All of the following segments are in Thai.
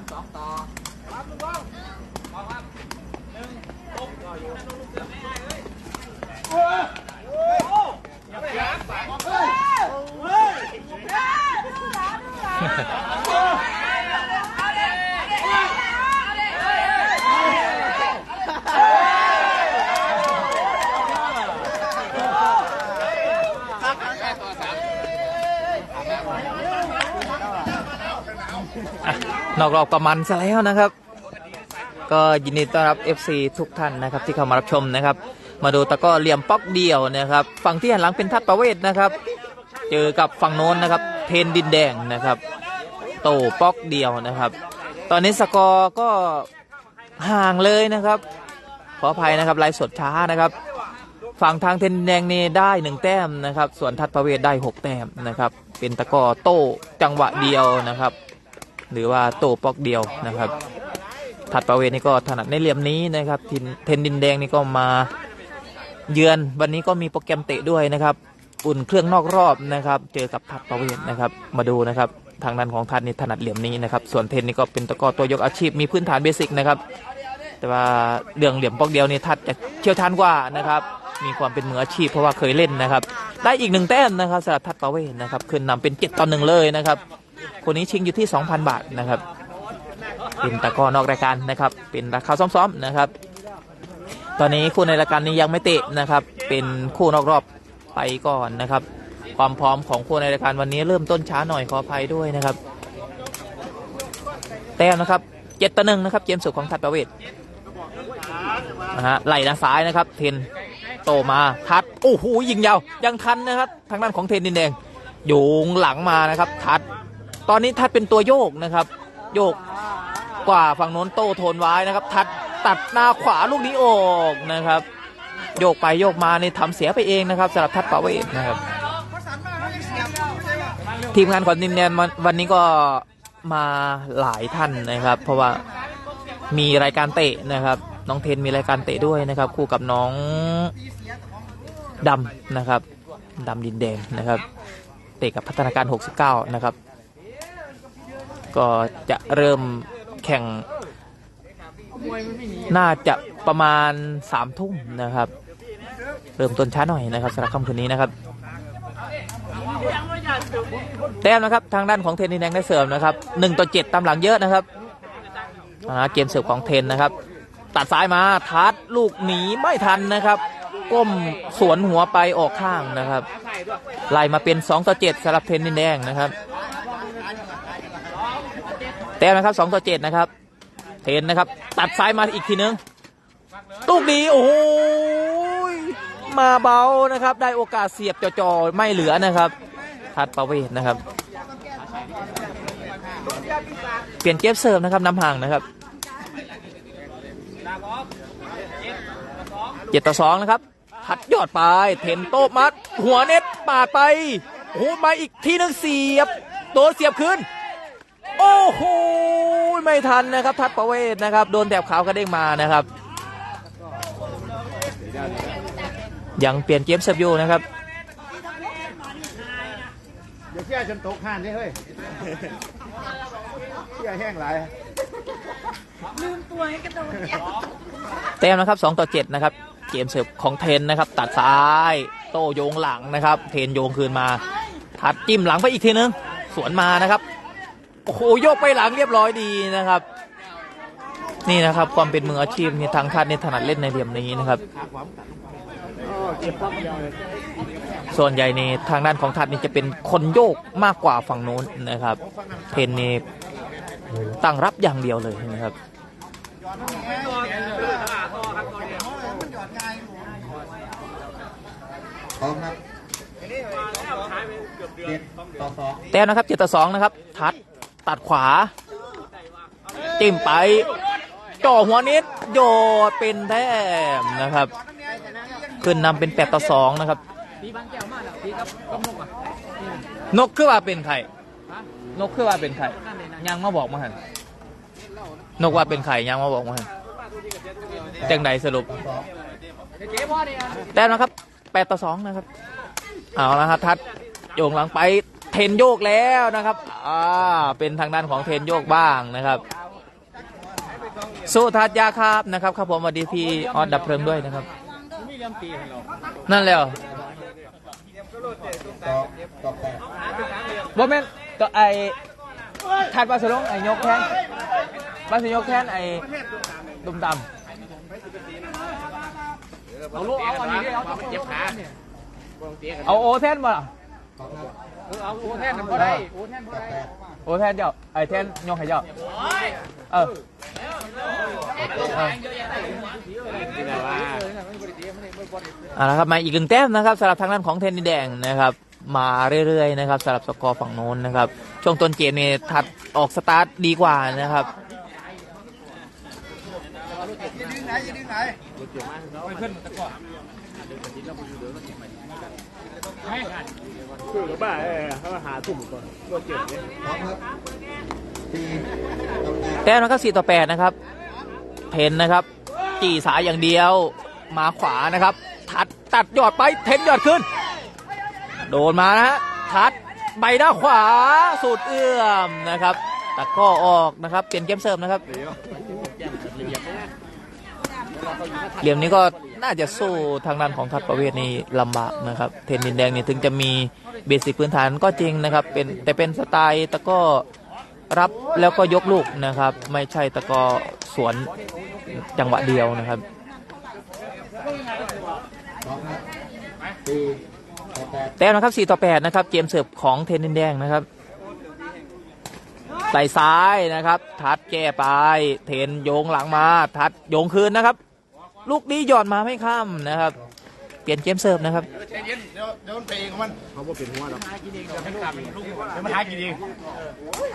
นอก รอบก็มันซะแล้วนะครับ ก็ยินดีต้อนรับ FC ทุกท่านนะครับที่เข้ามารับชมนะครับ มาดูตะก้อเหลี่ยมป๊อกเดียวนะครับ ฝั่งที่หันหลังเป็นทัดประเวศนะครับ เจอกับฝั่งโน้นนะครับ เทนดินแดงนะครับ โตป๊อกเดียวนะครับ ตอนนี้สกอร์ก็ห่างเลยนะครับ ขออภัยนะครับไลฟ์สดช้านะครับฝั่งทางเทนดินแดงนี่ได้หนึ่งแต้มนะครับ ส่วนทัดประเวศได้หกแต้มนะครับ เป็นตะก้อโต้จังหวะเดียวนะครับ หรือว่าโต้ป๊อกเดียวนะครับ ถัดประเวศนี่ก็ถนัดในเหลี่ยมนี้นะครับเทนดินแดงนี่ก็มาเยือนวันนี้ก็มีโปรแกรมเตะด้วยนะครับ อุ่นเครื่องนอกรอบนะครับ เจอกับถัดประเวศนะครับ มาดูนะครับ ทางด้านของทัดนี่ถนัดเหลี่ยมนี้นะครับ ส่วนเทนนี่ก็เป็นตะกรอตัวยกอาชีพมีพื้นฐานเบสิกนะครับ แต่ว่าเรื่องเหลี่ยมปอกเดียวนี่ทัดจะเชี่ยวชาญกว่านะครับมีความเป็นมืออาชีพเพราะว่าเคยเล่นนะครับ ได้อีกหนึ่งแต้มนะครับสำหรับทัดประเวศนะครับขึ้นนำเป็นเจ็ดต่อหนึ่งเลยนะครับคนนี้ชิงอยู่ที่ 2,000 บาทนะครับ เป็นตะก้อนอกรายการนะครับ เป็นราคาซ้อมๆนะครับ ตอนนี้คู่ในรายการนี้ยังไม่เตะนะครับ เป็นคู่นอกรอบไปก่อนนะครับ ความพร้อมของคู่ในรายการวันนี้เริ่มต้นช้าหน่อยขออภัยด้วยนะครับ แต้มนะครับเจ็ดต่อหนึ่งนะครับเกมสุดของทัดประเวศนะฮะไหลด้านซ้ายนะครับ เทนโตมาทัดโอ้โหยิงยาวยังทันนะครับ ทางด้านของเทนดินแดงโยงหลังมานะครับ ทัด ตอนนี้ทัดเป็นตัวโยกนะครับ โยกกว่าฝั่งโน้นโต้โทนไว้นะครับ ทัดตัดหน้าขวาลูกนี้ออกนะครับ โยกไปโยกมานี่ทำเสียไปเองนะครับสำหรับทัดปาเวทนะครับ ทีมงานของดินแดนวันนี้ก็มาหลายท่านนะครับ เพราะว่ามีรายการเตะนะครับ น้องเทนมีรายการเตะด้วยนะครับ คู่กับน้องดำนะครับดำดินแดงนะครับ เตะกับพัฒนาการ 69 นะครับ ก็จะเริ่มแข่ง น่าจะประมาณสามทุ่มนะครับ เริ่มต้นช้าหน่อยนะครับสำหรับค่ำคืนนี้นะครับ แต้มนะครับทางด้านของเทนนิแดงได้เสริมนะครับหนึ่งต่อเจ็ดตามหลังเยอะนะครับเกมเสิร์ฟของเทนนะครับ ตัดซ้ายมาทัดลูกหนีไม่ทันนะครับ ก้มสวนหัวไปออกข้างนะครับไล่มาเป็น2ต่อ7สำหรับเทนนินแดงนะครับ แต้มนะครับ2ต่อ7นะครับ เทนนะครับ ตัดซ้ายมาอีกทีนึงลูกนี้โอ้โหมาเบานะครับ ได้โอกาสเสียบจ่อๆไม่เหลือนะครับ ทัดประเวศนะครับ เปลี่ยนเกมเสิร์ฟนะครับนำห่างนะครับเจ็ดต่อสองนะครับ ทัดยอดไปเทนโต้มัด หัวเน็ตปาดไปโอ้มาอีกทีนึงเสียบ โดนเสียบคืน โอ้โหไม่ทันนะครับ ทัดประเวศนะครับ โดนแถบขาวกระเด้งมานะครับ ยังเปลี่ยนเกมเสิร์ฟอยู่นะครับเดี๋ยวเชี่ยจนตกห่านได้เฮ้ยเชี่ยแห้งหลายแต้มนะครับ2ต่อ7นะครับเกมเสิร์ฟของเทนนะครับ ตัดซ้ายโต้โยงหลังนะครับ เทนโยงคืนมา ทัดจิ้มหลังไปอีกทีนึง สวนมานะครับ โอ้โหโยกไปหลังเรียบร้อยดีนะครับ นี่นะครับ ความเป็นมืออาชีพนี่ทางทัดนี่ถนัดเล่นในเหลี่ยมนี้นะครับเจ็บป๊อกเดียวเลยส่วนใหญ่ในทางด้านของทัดนี่จะเป็นคนโยกมากกว่าฝั่งโน้นนะครับเทนนี่ตั้งรับอย่างเดียวเลยนะครับพร้อมครับเจ็ดต่อสองแต้มนะครับเจ็ดต่อสองนะครับ ทัด ตัดขวา จิ้มไปจ่อหัวนิดโยดเป็นแต้มนะครับ ขึ้นนำเป็นแปดต่อสองนะครับนกคือว่าเป็นใครนกคือว่าเป็นใครยังมาบอกมาหันนกว่าเป็นใครยังมาบอกมาหันจังใดสรุป แต้มนะครับแปดต่อสองนะครับ เอาละครับทัดโยงหลังไป เทนโยกแล้วนะครับ อ่า เป็นทางด้านของเทนโยกบ้างนะครับ สู้ทัดยาครับนะครับครับผมสวัสดีพี่ออดดับเพลิงด้วยนะครับ นั่นและต่อต่อแปดบ่แม่นก็ไอทัดบาสลงไอยกแทนบาสยกแทนไอดุมดำเอาลูกเอาอันนี้ดิเอาเจ็บขาเอาโอแทนบ่ล่ะต่ อครับเอาโอแทนบ่ได้โอแทนบ่ต่อได้แปดโอแทนเจ้าไอแทนยกให้เจ้าเออเออเอาละครับมาอีกหนึ่งแต้มนะครับสำหรับทางด้านของเทนนิสแดงนะครับมาเรื่อยๆนะครับสำหรับสกอร์ฝั่งโน้นนะครับ ช่วงต้นเกมนี่ถัดออกสตาร์ทดีกว่านะครับยืนดึงไหนยืนดึงไหน คือกับบ้าเออเขาหาตุ่มก่อนตัวเจ็บเนี่ยพร้อมครับสี่ต่อแปดแต้มนะครับ4ต่อ8นะครับเทนนะครับจีสายอย่างเดียว มาขวานะครับ ทัดตัดยอดไปเทนยอดขึ้น โดนมานะฮะทัดใบหน้าขวาสูดเอื้อมนะครับตะกร้อออกนะครับ เปลี่ยนเกมเสร์ฟนะครับ เหลี่ยมนี้ก็น่าจะสู้ทางด้านของทัดประเวศนี้ลำบากนะครับ เทนดินแดงนี่ถึงจะมีเบสิกพื้นฐานก็จริงนะครับ เป็นแต่เป็นสไตล์ตะกร้อรับแล้วก็ยกลูกนะครับ ไม่ใช่ตะกอสวนจังหวะเดียวนะครับพร้อมครับสี่ต่อแต้มนะครับ 4 ต่อ 8 นะครับ เกมเสิร์ฟของเทนนินแดงนะครับไหลซ้ายนะครับ ทัดแก้ไป เทนโยงหลังมา ทัดโยงคืนนะครับ ลูกนี้หย่อนมาไม่ข้ามนะครับ เปลี่ยนเกมเสิร์ฟนะครับ ใจเย็นเดี๋ยวเดี๋ยวมันไปเองของมันเขาบอกเป็นหัวหรอกเดี๋ยวมันหากินเอง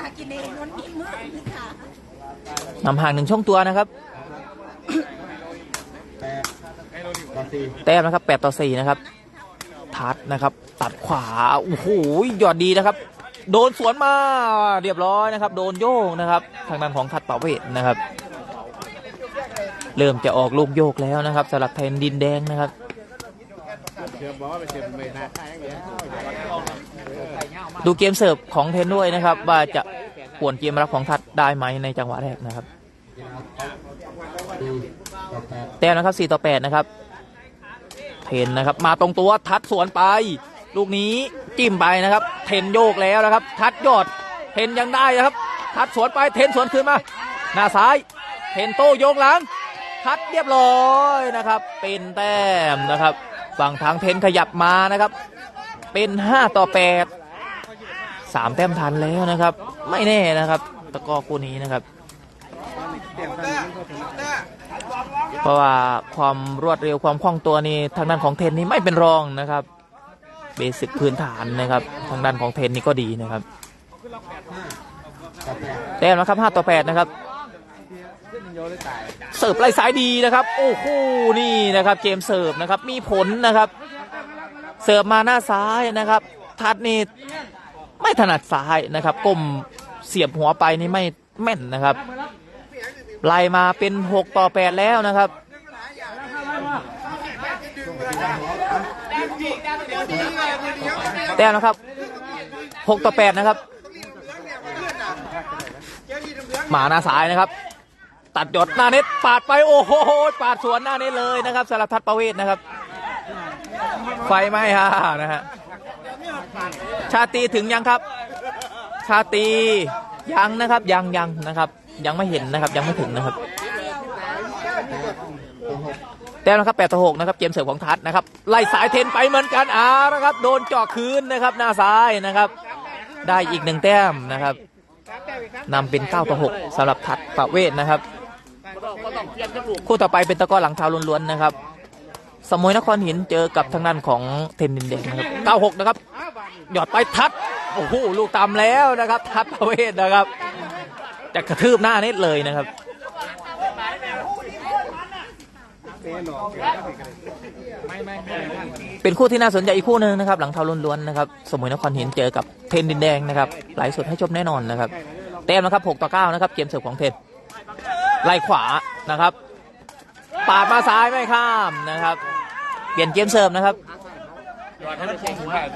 หากินเองมันมีมือนี่ค่ะนำห่างหนึ่งช่องตัวนะครับแปดต่อสี่แต้มนะครับ8ต่อ4นะครับ ทัดนะครับ ตัดขวา โอ้โหหยอดดีนะครับ โดนสวนมา เรียบร้อยนะครับ โดนโยกนะครับ ทางด้านของทัดเป่าเวทนะครับ เริ่มจะออกลูกโยกแล้วนะครับสำหรับเทนดินแดงนะครับเชื่อบอกเป็นเชื่อไม่น่าใช่อย่างเงี้ยดูเกมเสิร์ฟของเทนด้วยนะครับ ว่าจะป่วนเกมรับของทัดได้ไหมในจังหวะแรกนะครับสี่ต่อแปดแต้มนะครับ4ต่อ8นะครับเทนนะครับ มาตรงตัวทัดสวนไป ลูกนี้จิ้มไปนะครับ เทนโยกแล้วนะครับ ทัดยอดเทนยังได้นะครับ ทัดสวนไปเทนสวนคืนมา หน้าซ้าย เทนโต้โยกหลัง ทัดเรียบร้อยนะครับ เป็นแต้มนะครับ ฝั่งทางเทนขยับมานะครับ เป็น 5 ต่อ8สามแต้มทันแล้วนะครับ ไม่แน่นะครับ ตะกอคู่นี้นะครับ เพราะว่าความรวดเร็วความคล่องตัวนี่ทางด้านของเทนนี่ไม่เป็นรองนะครับ เบสิกพื้นฐานนะครับ ทางด้านของเทนนี่ก็ดีนะครับแปดแต้มนะครับ 5 ต่อ 8 นะครับ เสิร์ฟไล่สายดีนะครับ โอ้โหนี่นะครับเกมเสิร์ฟนะครับมีผลนะครับ เสิร์ฟมาหน้าซ้ายนะครับ ทัดนี่ไม่ถนัดซ้ายนะครับก้มเสียบหัวไปนี่ไม่แม่นนะครับไล่มาเป็น 6 ต่อ 8 แล้วนะครับแต้มนะครับ 6 ต่อ 8 นะครับ หมาหน้าซ้ายนะครับ ตัดหยดหน้าเน็ตปาดไปโอ้โหปาดสวนหน้าเน็ตเลยนะครับสารทัดประเวศนะครับ ไฟไหม้ฮะนะฮะชาตีถึงยังครับ ชาตียังนะครับยังยังนะครับ ยังไม่เห็นนะครับยังไม่ถึงนะครับแต้มนะครับ8ต่อ6นะครับเกมเสิร์ฟของทัดนะครับไล่สายเทนไปเหมือนกันอานะครับ โดนเจาะคืนนะครับ หน้าซ้ายนะครับ ได้อีกหนึ่งแต้มนะครับนำเป็น9ต่อ6สำหรับทัดประเวศนะครับ คู่ต่อไปเป็นตะก้อหลังเท้าล้วนๆนะครับ สมุยนครหินเจอกับทางด้านของเทนนินแดงนะครับ96นะครับ หยอดไปทัด โอ้โห ลูกตามแล้วนะครับ ทัดประเวศนะครับ จะกระทืบหน้าน็ตเลยนะครับเป็นคู่ที่น่าสนใจอีกคู่หนึ่งนะครับ หลังเท้าล้วนๆนะครับ สมุยนครหินเจอกับเทนดินแดงนะครับไหลสุดให้ชมแน่นอนนะครับ แต้มนะครับ6ต่อ9นะครับ เกมเสิร์ฟของเทน ไล่ขวานะครับ ปาดมาซ้ายไม่ข้ามนะครับ เปลี่ยนเกมเสิร์ฟนะครับพร้อมครับ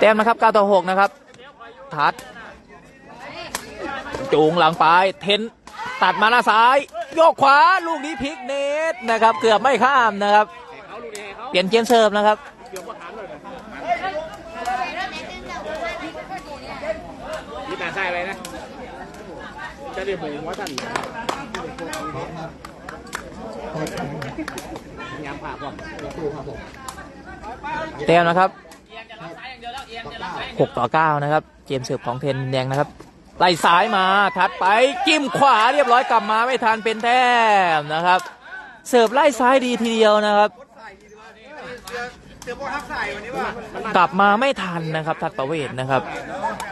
แต้มนะครับ 9 ต่อ 6 นะครับ ทัด จูงหลังไป เทน ตัดมาหน้าซ้าย โยกขวา ลูกนี้พลิกเนตนะครับ เกือบไม่ข้ามนะครับ เขาลูกนี้ให้เขาเปลี่ยนเกมเสิร์ฟนะครับเกี่ยวกับฐานเลยนี่ตาใส่ไปนะ จะได้หูว่าท่านยามผ่าผมสู้ครับผมแต้มนะครับต่อเก้า6ต่อ9นะครับ เกมเสิร์ฟของเทนแดงนะครับไล่ซ้ายมาทัดไปจิ้มขวาเรียบร้อยกลับมาไม่ทันเป็นแต้มนะครับ เสิร์ฟไล่ซ้ายดีทีเดียวนะครับ กลับมาไม่ทันนะครับ ทัดประเวศนะครับ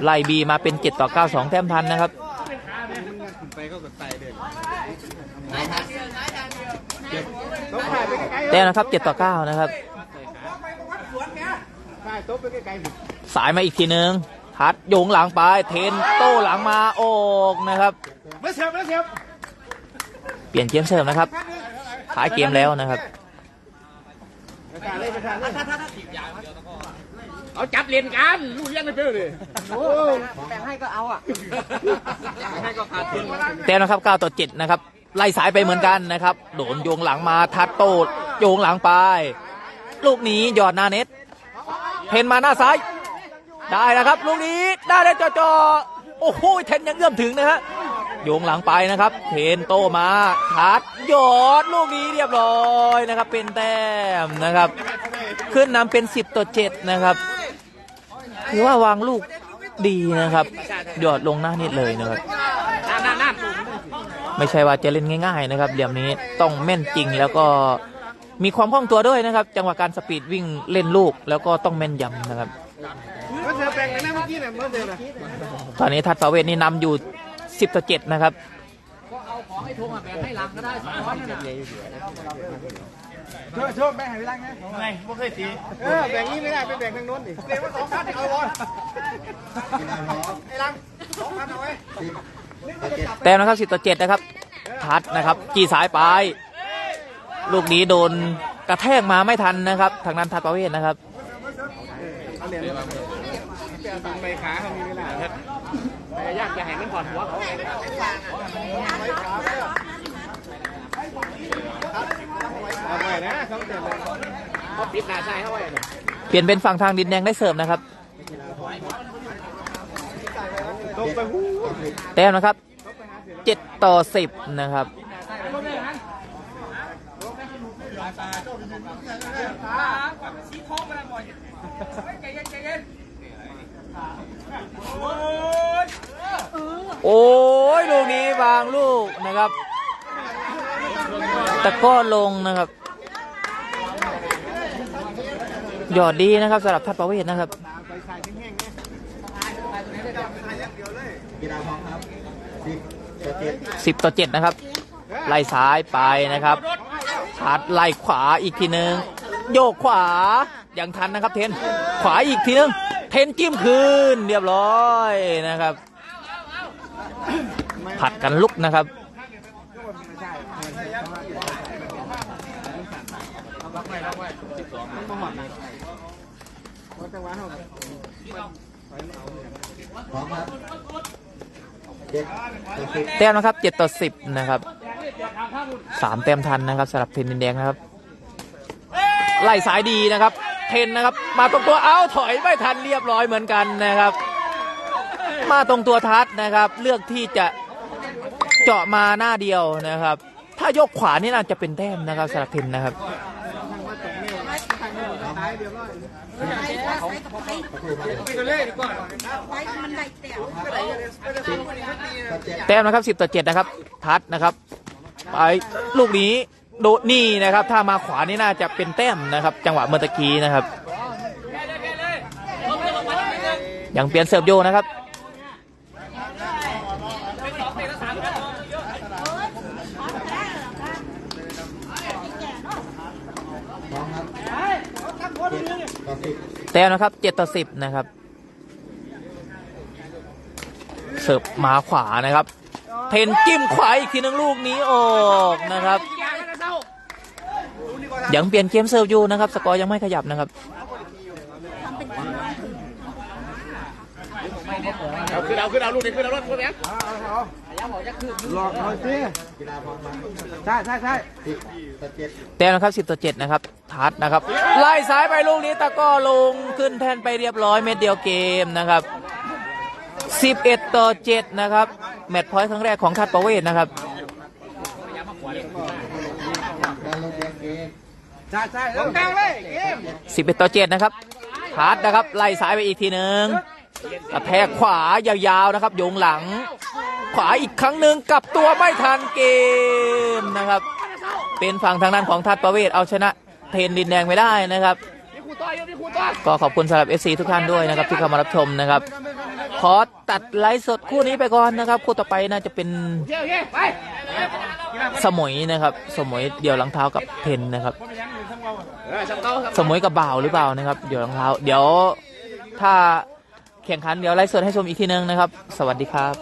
ไล่บีมาเป็น 7 ต่อ 9 2 แต้มทันนะครับแต้มนะครับ 7 ต่อ 9 นะครับใช่โต๊ะไปไกลๆผมสายมาอีกทีนึงทัดโยงหลังไป เทนโต้หลังมาโอกนะครับไม่เสียบไม่เสียบเปลี่ยนเกมเสิร์ฟนะครับท้ายเกมแล้วนะครับ ประกาศเลยประกาศเลยเอาจับเรียนกันลูกยังไม่เจอเลยโอ้แบ่งให้ก็เอาอะให้ก็ขาดทุนแต้มนะครับ9ต่อ7นะครับไล่สายไปเหมือนกันนะครับ โดนโยงหลังมาทัดโต้โยงหลังไป ลูกนี้หยอดหน้าเน็ตเทนมาหน้าซ้าย ได้นะครับ ลูกนี้ได้เลยจ่อๆโอ้โหเทนยังเอื้อมถึงนะฮะ โยงหลังไปนะครับ เทนโตมาทัดหยอดลูกนี้เรียบร้อยนะครับ เป็นแต้มนะครับ ขึ้นนำเป็น 10 ต่อ 7 นะครับถือว่าวางลูกดีนะครับหยอดลงหน้านิดเลยนะครับนั่นนั่นนั่นไม่ใช่ว่าจะเล่นง่ายๆนะครับเหลี่ยมนี้ต้องแม่นจริงแล้วก็มีความคล่องตัวด้วยนะครับ จังหวะการสปีดวิ่งเล่นลูกแล้วก็ต้องแม่นยำนะครับเมื่อเสีย แบ่งกันนะเมื่อกี้เนี่ยเมื่อเสียนะตอนนี้ทัดฟาเวทนี่นำอยู่10ต่อ7นะครับช่วยช่วยแบ่งให้เวลาไงไงไม่เคยตีเออแบ่งนี้ไม่ได้ไปแบ่งทางโน้นดิเรียกว่าสองพันเอาบอลไอ้ลังสองพันเอาไว้สิบต่อเจ็ดแต้มนะครับ10ต่อ7นะครับทัดนะครับจีสายไปลูกนี้โดนกระแทกมาไม่ทันนะครับ ทางนั้นทัดฟาเวทนะครับเอาเหรียญดึงใบขาเขามีเวลา แต่ยากจะแห่งนั้นก่อนหัวเขาเอาไว้นะเขาเดือดเลยเขาปิดหน้าใช่เขาไว้เนี่ยเปลี่ยนเป็นฝั่งทางดินแดงได้เสิร์ฟนะครับ ตรงไปหูแต้มนะครับ7ต่อ10นะครับ โอ้ยลูกนี้วางลูกนะครับ ตะก้อลงนะครับ หยอดดีนะครับสำหรับทัดประเวศนะครับสิบต่อเจ็ดนะครับ ไล่ซ้ายไปนะครับชาร์จไล่ขวาอีกทีนึง โยกขวาอยังทันนะครับ เทน ขวาอีกทีนึง เทนจิ้มคืนเรียบร้อยนะครับ ผัดกันลุกนะครับ พร้อมครับเจ็ดต่อสิบแต้มนะครับ7ต่อ10นะครับ3แต้มทันนะครับสำหรับเทนดินแดงนะครับ ไล่สายดีนะครับ เทนนะครับ มาตรงตัวเอ้าถอยไม่ทันเรียบร้อยเหมือนกันนะครับ มาตรงตัวทัดนะครับ เลือกที่จะเจาะมาหน้าเดียวนะครับ ถ้ายกขวานี่น่าจะเป็นแต้มนะครับสำหรับเทนนะครับไปกันเลยดีกว่าไว้มันได้แต่ต่อเจ็ดแต้มนะครับ 10 ต่อ 7 นะครับ ทัดนะครับ ไปลูกนี้โดดนี่นะครับ ถ้ามาขวานี่น่าจะเป็นแต้มนะครับ จังหวะเมื่อตะกี้นะครับยังเปลี่ยนเสิร์ฟโยนะครับ พร้อมครับเจ็ดต่อสิบ แต้มนะครับเจ็ดต่อสิบนะครับ เสิร์ฟมาขวานะครับ เพนจิ้มขวาอีกทีนึงลูกนี้ออกนะครับ ยังเปลี่ยนเกมเซิร์ฟอยู่นะครับ สกอร์ยังไม่ขยับนะครับ เอาขึ้นเอาขึ้นเอาลูกนี้ขึ้นเอารถขึ้นแล้วหลอกหน่อยสิกีฬาพร้อมครับใช่ใช่ใช่สิบต่อเจ็ดแต้มนะครับ 10 ต่อ 7 นะครับ ทัดนะครับ ไล่ซ้ายไปลูกนี้ตะกร้อลงขึ้นแท่นไปเรียบร้อยเม็ดเดียวเกมนะครับ 11 ต่อ 7 นะครับ แมตช์พอยต์ครั้งแรกของทัดประเวศนะครับการลงเรียนเกมใช่ใช่ลงกลางเลยเกม11 ต่อ 7 นะครับ ทัดนะครับ ไล่ซ้ายไปอีกทีหนึ่ง กระแทกขวายาวๆนะครับโยงหลัง ขวาอีกครั้งหนึ่งกลับตัวไม่ทันเกมนะครับ เป็นฝั่งทางด้านของทัดประเวศเอาชนะเทนดินแดงไม่ได้นะครับ ก็ขอบคุณสำหรับ FC ทุกท่านด้วยนะครับ ที่เข้ามารับชมนะครับ ขอตัดไลฟ์สดคู่นี้ไปก่อนนะครับ คู่ต่อไปน่าจะเป็นสมุยนะครับ สมุยเดี่ยวหลังเท้ากับเทนนะครับสำเก้าครับสมุยกับบ่าวหรือเปล่านะครับ เดี่ยวหลังเท้า เดี๋ยวถ้า แข่งขันเดี๋ยวไลฟ์สดให้ชมอีกทีนึงนะครับ สวัสดีครับ